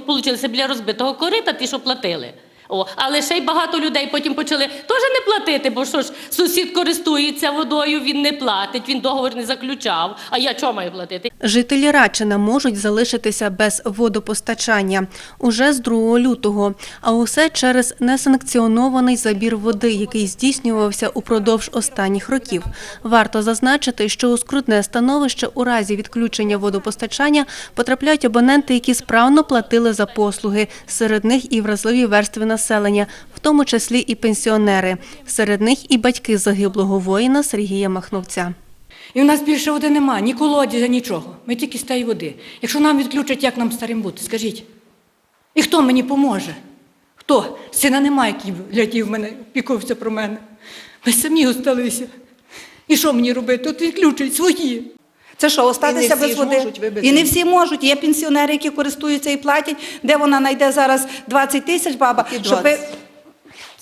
получилися біля розбитого корита, ті, що платили. О, але ще й багато людей потім почали теж не платити, бо що ж сусід користується водою, він не платить, він договор не заключав. А я чого маю платити? Жителі Радчина можуть залишитися без водопостачання уже з 2 лютого, а усе через несанкціонований забір води, який здійснювався упродовж останніх років. Варто зазначити, що у скрутне становище у разі відключення водопостачання потрапляють абоненти, які справно платили за послуги. Серед них і вразливі верстви населення, в тому числі і пенсіонери. Серед них і батьки загиблого воїна Сергія Махновця. І в нас більше води нема, ні колодязя, нічого. Ми тільки з води. Якщо нам відключать, як нам старим бути, скажіть. І хто мені поможе? Хто? Сина немає, який глядів мене, пікувався про мене. Ми самі осталися. І що мені робити? От відключать свої. Це що, остатися без води? можуть вибити. І не всі можуть. Є пенсіонери, які користуються і платять. Де вона знайде зараз 20 тисяч, баба, щоб 20?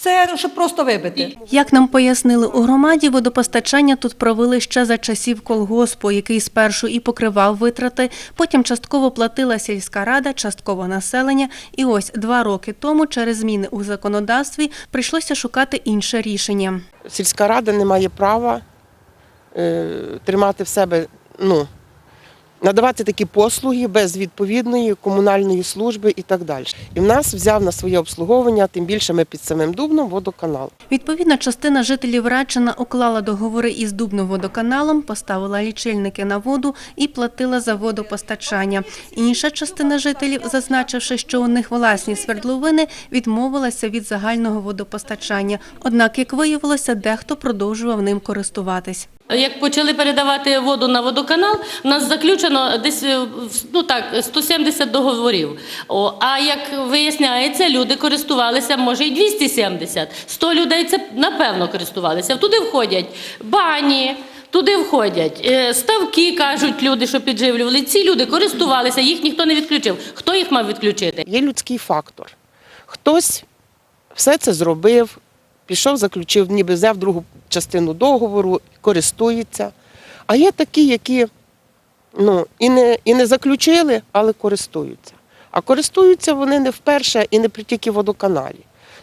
це щоб просто вибити. Як нам пояснили у громаді, водопостачання тут провели ще за часів колгоспу, який спершу і покривав витрати, потім частково платила сільська рада, частково населення. І ось два роки тому, через зміни у законодавстві, прийшлося шукати інше рішення. сільська рада не має права е, тримати в себе, ну, надавати такі послуги без відповідної комунальної служби і так далі. І в нас взяв на своє обслуговування, тим більше ми під самим Дубном, водоканал. Відповідна частина жителів Радчина уклала договори із Дубноводоканалом, поставила лічильники на воду і платила за водопостачання. Інша частина жителів, зазначивши, що у них власні свердловини, відмовилася від загального водопостачання. Однак, як виявилося, дехто продовжував ним користуватись. Як почали передавати воду на водоканал, у нас заключено десь е, ну так 170 договорів. О, а як виясняється, люди користувалися, може, і 270. 100 людей це напевно користувалися. Туди входять бані. Туди входять е, ставки, кажуть люди, що підживлювали. Ці люди користувалися, їх ніхто не відключив. Хто їх мав відключити? Є людський фактор. Хтось все це зробив, пішов, заключив, ніби взяв другу частину договору, користується. А є такі, які ну, і, не, і не заключили, але користуються. А користуються вони не вперше і не при тільки водоканалі.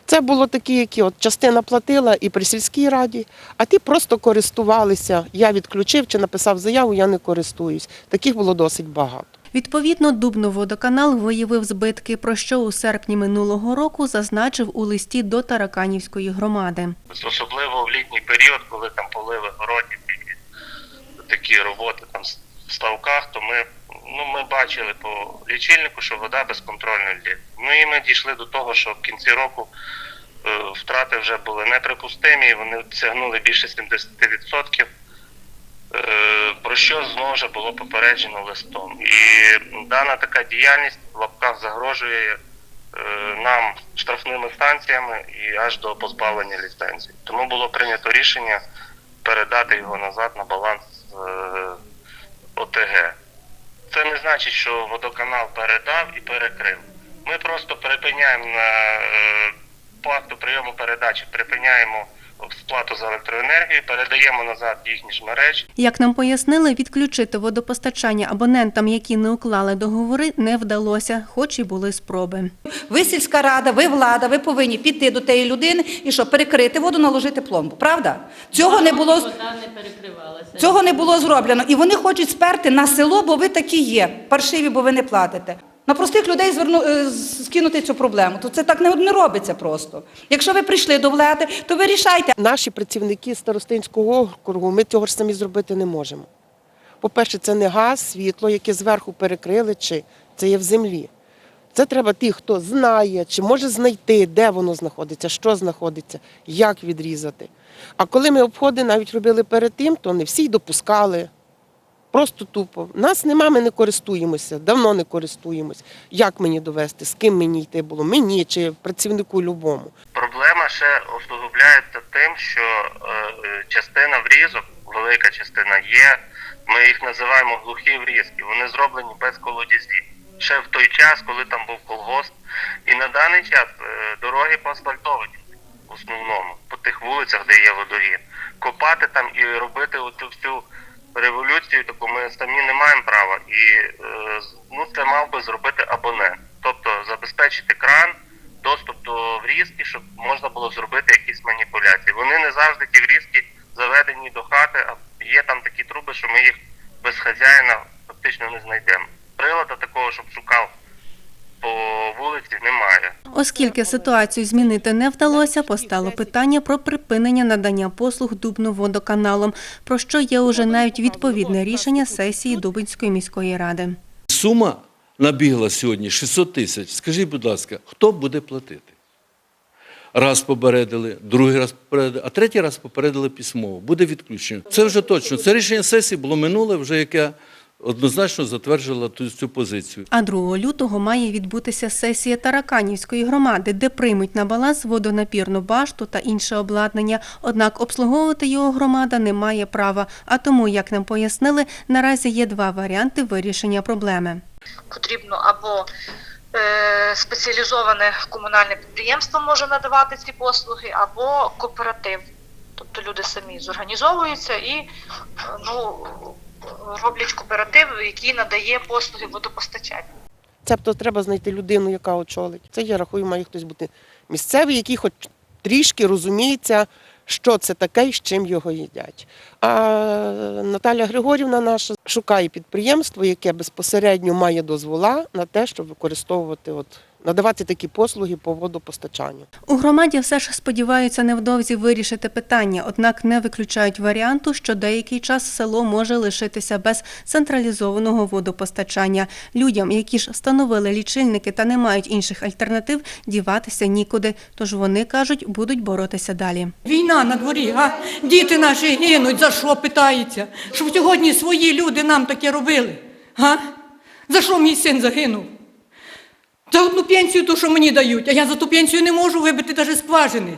Це було такі, які от частина платила і при сільській раді, а ті просто користувалися. Я відключив чи написав заяву, я не користуюсь. Таких було досить багато. Відповідно, Дубноводоканал виявив збитки, про що у серпні минулого року зазначив у листі до Тараканівської громади. особливо в літній період, коли там поливи городів такі роботи там в ставках, то ми, ну, ми бачили по лічильнику, що вода безконтрольно йде. Ну і ми дійшли до того, що в кінці року е, втрати вже були неприпустимі, вони сягнули більше 70%. Е, Про що знову ж було попереджено листом. І дана така діяльність в лапках загрожує е, нам штрафними станціями і аж до позбавлення ліцензії. Тому було прийнято рішення передати його назад на баланс е, ОТГ. Це не значить, що водоканал передав і перекрив. Ми просто припиняємо на по акту прийому передачі, припиняємо сплату за електроенергію, передаємо назад їхні ж мережі. Як нам пояснили, відключити водопостачання абонентам, які не уклали договори, не вдалося, хоч і були спроби. Ви сільська рада, ви влада, ви повинні піти до тієї людини і що, перекрити воду, наложити пломбу. Правда? Цього не було. Вода не перекривалася. Цього не було зроблено. І вони хочуть сперти на село, бо ви такі є. Паршиві, бо ви не платите. На простих людей зверну, е, скинути цю проблему. То це так не, не робиться просто. Якщо ви прийшли до влади, то ви рішайте. Наші працівники старостинського округу, ми цього ж самі зробити не можемо. По-перше, це не газ, світло, яке зверху перекрили, чи це є в землі. Це треба ті, хто знає, чи може знайти, де воно знаходиться, що знаходиться, як відрізати. А коли ми обходи навіть робили перед тим, то не всі допускали. Просто тупо. Нас нема, ми не користуємося, давно не користуємося. Як мені довести, з ким мені йти було? Мені чи працівнику любому. Проблема ще усугубляється тим, що е, частина врізок, велика частина є. Ми їх називаємо глухі врізки. Вони зроблені без колодязів. Ще в той час, коли там був колгосп. І на даний час е, дороги поасфальтовані в основному по тих вулицях, де є водогін. Копати там і робити оцю всю революцію, таку ми самі не маємо права. І е, ну, це мав би зробити абонент. Тобто забезпечити кран, доступ до врізки, щоб можна було зробити якісь маніпуляції. Вони не завжди ті врізки заведені до хати, а є там такі труби, що ми їх без хазяїна фактично не знайдемо. Прилада такого, щоб шукав по вулиці, немає. Оскільки ситуацію змінити не вдалося, постало питання про припинення надання послуг Дубноводоканалом, про що є уже навіть відповідне рішення сесії Дубинської міської ради. Сума набігла сьогодні 600 тисяч. Скажіть, будь ласка, хто буде платити? Раз попередили, другий раз попередили, а третій раз попередили письмово. Буде відключено. Це вже точно. Це рішення сесії було минуле, вже яке однозначно затверджувало ту цю позицію. А 2 лютого має відбутися сесія Тараканівської громади, де приймуть на баланс водонапірну башту та інше обладнання. Однак обслуговувати його громада не має права. А тому, як нам пояснили, наразі є два варіанти вирішення проблеми. потрібно або е, спеціалізоване комунальне підприємство може надавати ці послуги, або кооператив. Тобто люди самі зорганізовуються і е, ну, роблять кооператив, який надає послуги водопостачання. Цебто треба знайти людину, яка очолить. Це я рахую, має хтось бути місцевий, який хоч трішки розуміється, що це таке і з чим його їдять. А Наталя Григорівна наша шукає підприємство, яке безпосередньо має дозвола на те, щоб використовувати, от, надавати такі послуги по водопостачанню. У громаді все ж сподіваються невдовзі вирішити питання, однак не виключають варіанту, що деякий час село може лишитися без централізованого водопостачання. Людям, які ж встановили лічильники та не мають інших альтернатив, діватися нікуди. Тож вони кажуть, будуть боротися далі. Війна на дворі, а діти наші гинуть, за що питається? Щоб сьогодні свої люди нам таке робили. А? За що мій син загинув? За одну пенсію, ту, що мені дають, а я за ту пенсію не можу вибити навіть скважини.